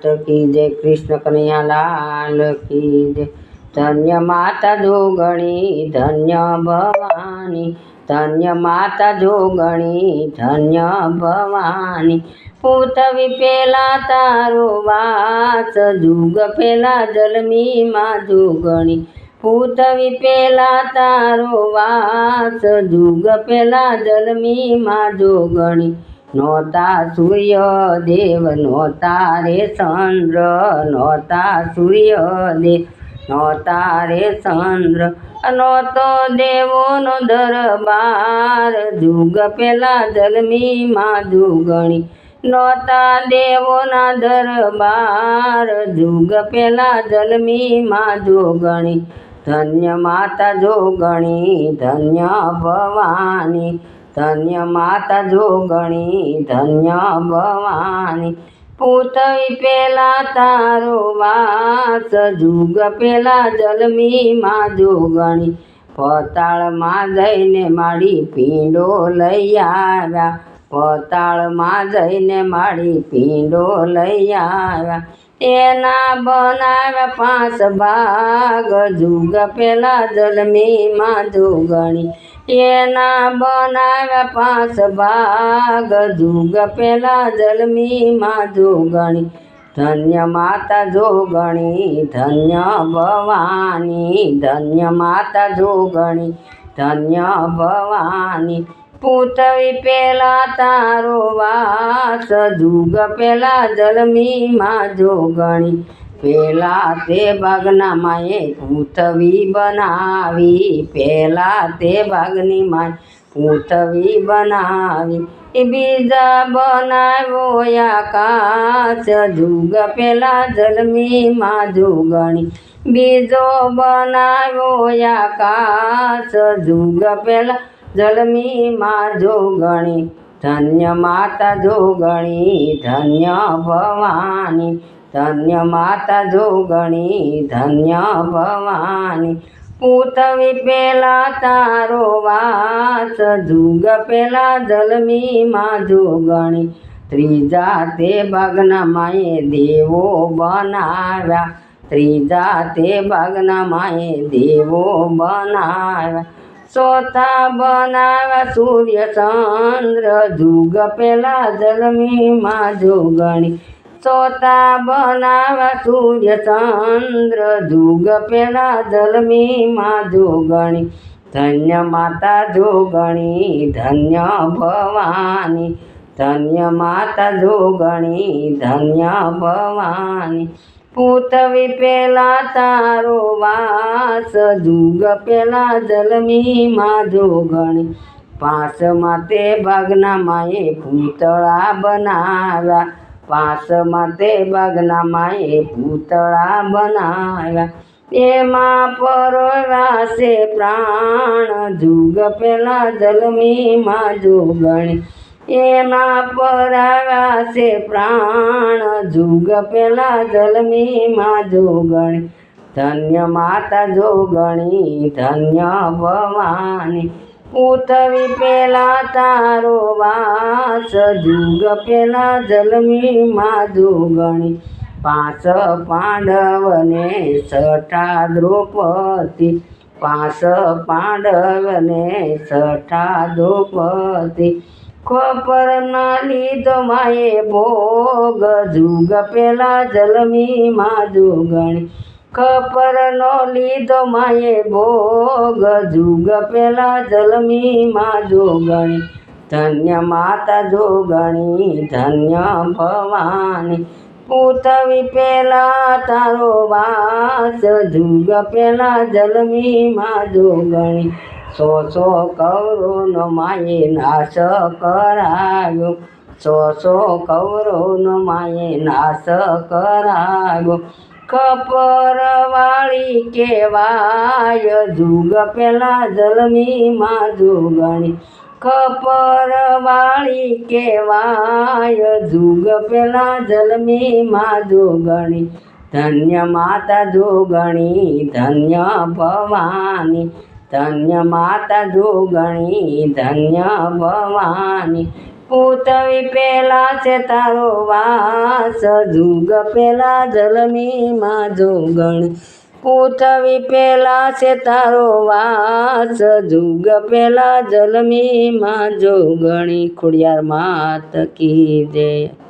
કી જય કૃષ્ણ કનૈયા લાલ કી જય. ધન્ય માતા જોગણી, ધન્ય ભવાની, ધન્ય માતા જોગણી, ધન્ય ભવાની. પૂતવી પેલા તારો વાસ, જુગ પેલા જલમી માં જોગણી. પૂતવી પેલા તારો વાસ, જુગ પેલા જલમી માં જોગણી. નોતા સૂર્ય દેવ નોતા રે ચંદ્ર નોતા સૂર્ય દેવ નોતા રે ચંદ્ર, નહોતો દેવોનો દરબાર. જુગ પેલા જલમી માં જુગણી, નહોતા દેવોના દરબાર. જુગ પેલા જલમી માં જોગણી, ધન્ય માતા જોગણી, ધન્ય ભવાની ધન્ય માતા જોગણી ધન્ય ભવાની. પૂતવી પેલા તારો વાસ, જુગ પેલા જલમી માં જોગણી પતાળમાં જઈને મારી પીંડો લઈ આવ્યા. પતાળમાં જઈને મારી પીંડો લઈ આવ્યા. એના બનાવ્યા પાંચ ભાગ, જુગ પેલા જલમી માં જોગણી એના બનાવ્યા પાંચ ભાગ જુગ પેલા જલમી માં જોગણી ધન્ય માતા જોગણી ધન્ય ભવાની ધન્ય માતા જોગણી ધન્ય ભવાની પૂતવી પેલા તારો વાસ જુગ પેલા જલમી માં જોગણી પેલા તે ભાગના માએ પૂતવી બનાવી. પેલા તે ભાગની માએ પૂતવી બનાવી. એ બીજા બનાવ્યો આકાશ. જુગ પેલા જલમી માં જોગણી. બીજો બનાવ્યો આકાશ. જુગ પેલા જલમી માં જોગણી. ધન્ય માતા જોગણી, ધન્ય ભવાની. ધન્ય માતા જોગણી ધન્ય ભવાની. પૂતવી પેલા તારો વાસ, જુગ પેલા જલમી માં જોગણી. ત્રીજા તે ભાગના માએ દેવો બનાવ્યા. ત્રીજા તે ભાગના માએ દેવો બનાવ્યા. સોતા બનાવ્યા સૂર્ય ચંદ્ર જુગ પેલા જલમી માં જોગણી. સોતા બનાવ્યા સૂર્ય ચંદ્ર જુગ પેલા જલમી માં જોગણી ધન્ય માતા જોગણી ધન્ય ભવાની ધન્ય માતા જોગણી ધન્ય ભવાની પૂતવી પેલા તારો વાસ જુગ પેલા જલમી માં જોગણી પાંચમાં તે ભાગના માએ પૂતળા બનાવ્યા પાંચમાં તે બગના માએ પૂતળા બનાવ્યા એમાં પરોવ્યા છે પ્રાણ જુગ પેલા જલમીમાં જોગણી. એમાં પરાવ્યા છે પ્રાણ જુગ પેલા જલમીમાં જોગણી. ધન્ય માતા જોગણી, ધન્ય ભવાની. પૂતવી પેલા તારો વાસ જુગ પેલા જલમી માં જોગણી પાંચ પાંડવને છઠા દ્રૌપદી પાંચ પાંડવને છઠા દ્રૌપદી ખબર ના લીધો માએ ભોગ જુગ પેલા જલમી માં જોગણી ખબર નો લીધો માએ ભોગ. જુગ પેલા જલમી માં જોગણી, ધન્ય માતા જોગણી, ધન્ય ભવાની. પૂતવી પેલા તારો વાસ. જુગ પેલા જલમી માં જોગણી, સો સો કૌરવનો માએ નાશ કરાવ્યો સો સો કૌરવનો માએ નાશ કરાવ્યો ખપર વાળી કેવાય જુગ પેલા જલમી માં જોગણી. કપર વાળી કેવાય જુગ પેલા જલમી માં જોગણી. ધન્ય માતા જોગણી, ધન્ય ભવાની. ધન્ય માતા જોગણી, ધન્ય ભવાની. પૂતવી પેલા છે તારો વાસ. જુગ પેલા જલમીમાં જોગણ. પૂતવી પેલા છે તારો વાસ. જુગ પેલા જલમીમાં જોગણી. ખોડિયાર માત કી જય.